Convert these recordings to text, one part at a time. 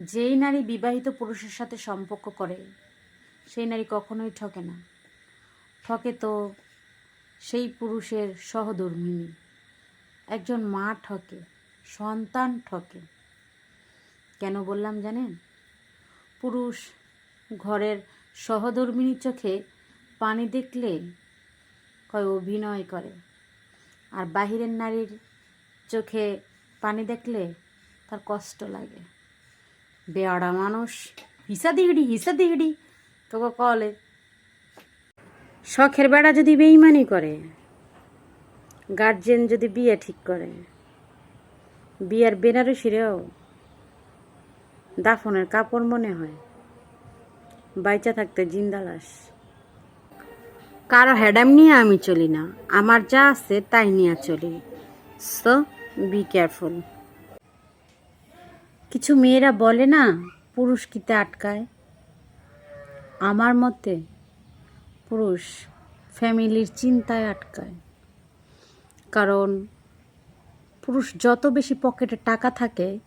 যেই নারী বিবাহিত পুরুষের সাথে সম্পর্ক করে, সেই নারী কখনোই ঠকে না। ঠকে তো সেই পুরুষের সহধর্মিনী। একজন মা ঠকে, সন্তান ঠকে। কেন বললাম জানেন? পুরুষ ঘরের সহধর্মিনীর চোখে পানি দেখলে কয় অভিনয় করে। আর বাহিরের নারীর চোখে পানি দেখলে তার কষ্ট লাগে। বেয়াড়া মানুষ। হিসা দিগড়ি হিসা দিগড়ি, তোকে কলে। শখের বেড়া যদি বেইমানি করে গার্জেন যদি বিয়ে ঠিক করে, বিয়ের বেনারসিরেও দাফনের কাপড় মনে হয়, বাইচা থাকতে জিন্দালাস কারও হ্যাডাম নিয়ে আমি চলি না, আমার যা আছে তাই নিয়ে চলি। সো বি কেয়ারফুল কিছু মেয়েরা বলে না, পুরুষ কিতে আটকায়? আমার মতে, পুরুষ ফ্যামিলির চিন্তায় আটকায়। কারণ, পুরুষ যত বেশি পকেটে টাকা থাকে,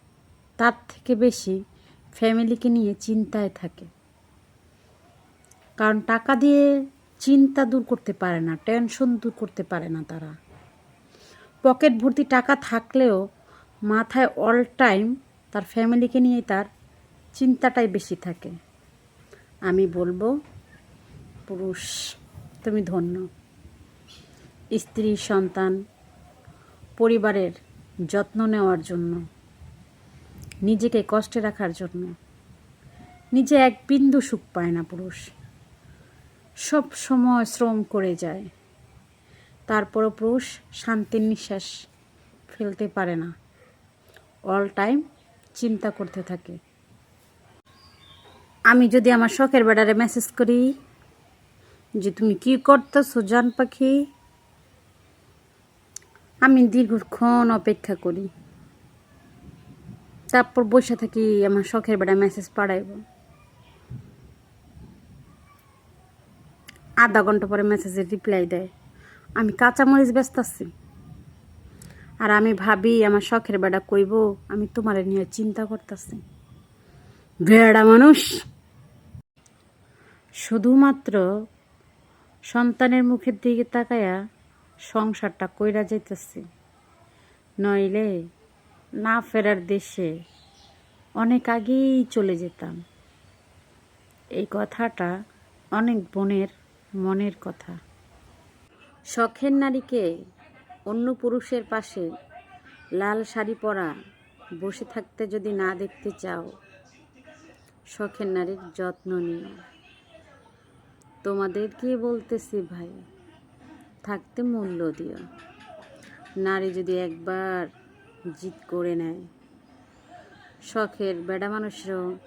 তার থেকে বেশি ফ্যামিলিকে নিয়ে চিন্তায় থাকে। কারণ টাকা দিয়ে চিন্তা দূর করতে পারে না, টেনশন দূর করতে পারে না তারা। পকেট ভর্তি টাকা থাকলেও মাথায় অল টাইম তার ফ্যামিলিকে নিয়ে তার চিন্তাটাই বেশি থাকে। আমি বলব, পুরুষ, তুমি ধন্য। স্ত্রী, সন্তান, পরিবারের যত্ন নেওয়ার জন্য, নিজেকে কষ্টে রাখার জন্য। নিজে এক বিন্দু সুখ পায় না পুরুষ। সব সময় শ্রম করে যায়। তারপরও পুরুষ শান্তির নিঃশ্বাস ফেলতে পারে না। অল টাইম চিন্তা করতে থাকে। আমি যদি আমার শখের বেড়ারে মেসেজ করি যে, তুমি কি করতেছো জান পাখি? আমি দীর্ঘক্ষণ অপেক্ষা করি। তারপর বসে থাকি আমার শখের বেড়া মেসেজ পাঠাইব। আধা ঘণ্টা পরে মেসেজের রিপ্লাই দেয়। আমি কাঁচামরিচ ব্যস্ত আছি আর আমি ভাবি, আমার শখের বেড়া কইব, আমি তোমার নিয়ে চিন্তা করতেছি। বেড়া মানুষ। শুধুমাত্র সন্তানের মুখের দিকে তাকায়া সংসারটা কইরা যাইতেছি। নইলে না ফেরার দেশে অনেক আগেই চলে যেতাম। এই কথাটা অনেক বোনের মনের কথা। শখের নারীকে অন্য পুরুষের পাশে লাল শাড়ি পরা, বসে থাকতে যদি না দেখতে চাও, শখের নারীর যত্ন নিও। তোমাদের তোমাদেরকে বলতেছি ভাই? থাকতে মূল্য দিও। নারী যদি একবার জিত করে নেয়, শখের বেড়া মানুষেরও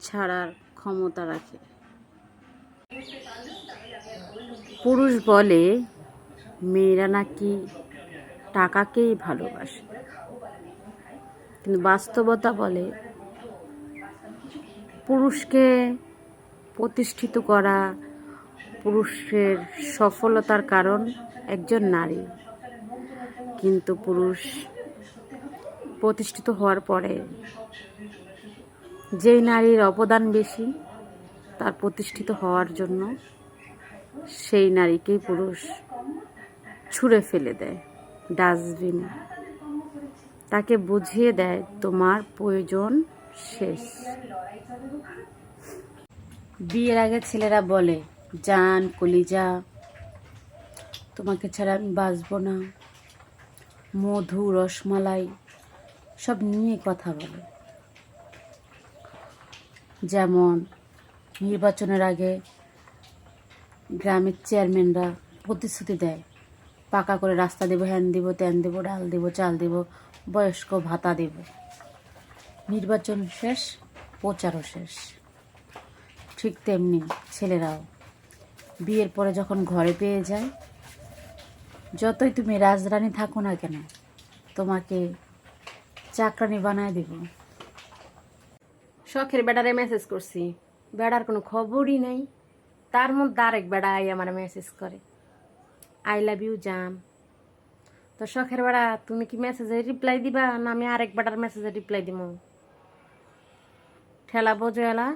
ছাড়ার ক্ষমতা রাখে। পুরুষ বলে মেয়েরা নাকি টাকাকেই ভালোবাসে। কিন্তু বাস্তবতা বলে, পুরুষকে প্রতিষ্ঠিত করা পুরুষের সফলতার কারণ একজন নারী। কিন্তু পুরুষ প্রতিষ্ঠিত হওয়ার পরে যেই নারীর অবদান বেশি, তার প্রতিষ্ঠিত হওয়ার জন্য সেই নারীকেই পুরুষ ছুঁড়ে ফেলে দেয়। ডাস্টবিনে তাকে বুঝিয়ে দেয়, তোমার প্রয়োজন শেষ। বিয়ের আগে ছেলেরা বলে, জান, কলিজা, তোমাকে ছাড়া আমি বাঁচবো না। মধু, রসমালাই, সব নিয়ে কথা বলে। যেমন, নির্বাচনের আগে গ্রামের চেয়ারম্যানরা প্রতিশ্রুতি দেয় পাকা করে রাস্তা দেবো, হ্যান দেবো, ত্যান দেবো, ডাল দেবো, চাল দেবো, বয়স্ক ভাতা দেব। নির্বাচন শেষ, প্রচারও শেষ। ঠিক তেমনি ছেলেরাও। বিয়ের পরে যখন ঘরে পেয়ে যায়, যতই তুমি রাজরানী থাকো না কেন, তোমাকে চাকরানি বানায় দেব। শখের বেড়ারে মেসেজ করছি। বেড়ার কোনো খবরই নাই। তার মধ্যে আরেক বেড়া আমার মেসেজ করে। আই লাভ ইউ, জাম। তো শখের বেড়া, তুমি কি মেসেজে রিপ্লাই দিবা না আমি আরেক বেড়ার মেসেজে রিপ্লাই দিব ঠেলা বোঝো এলা।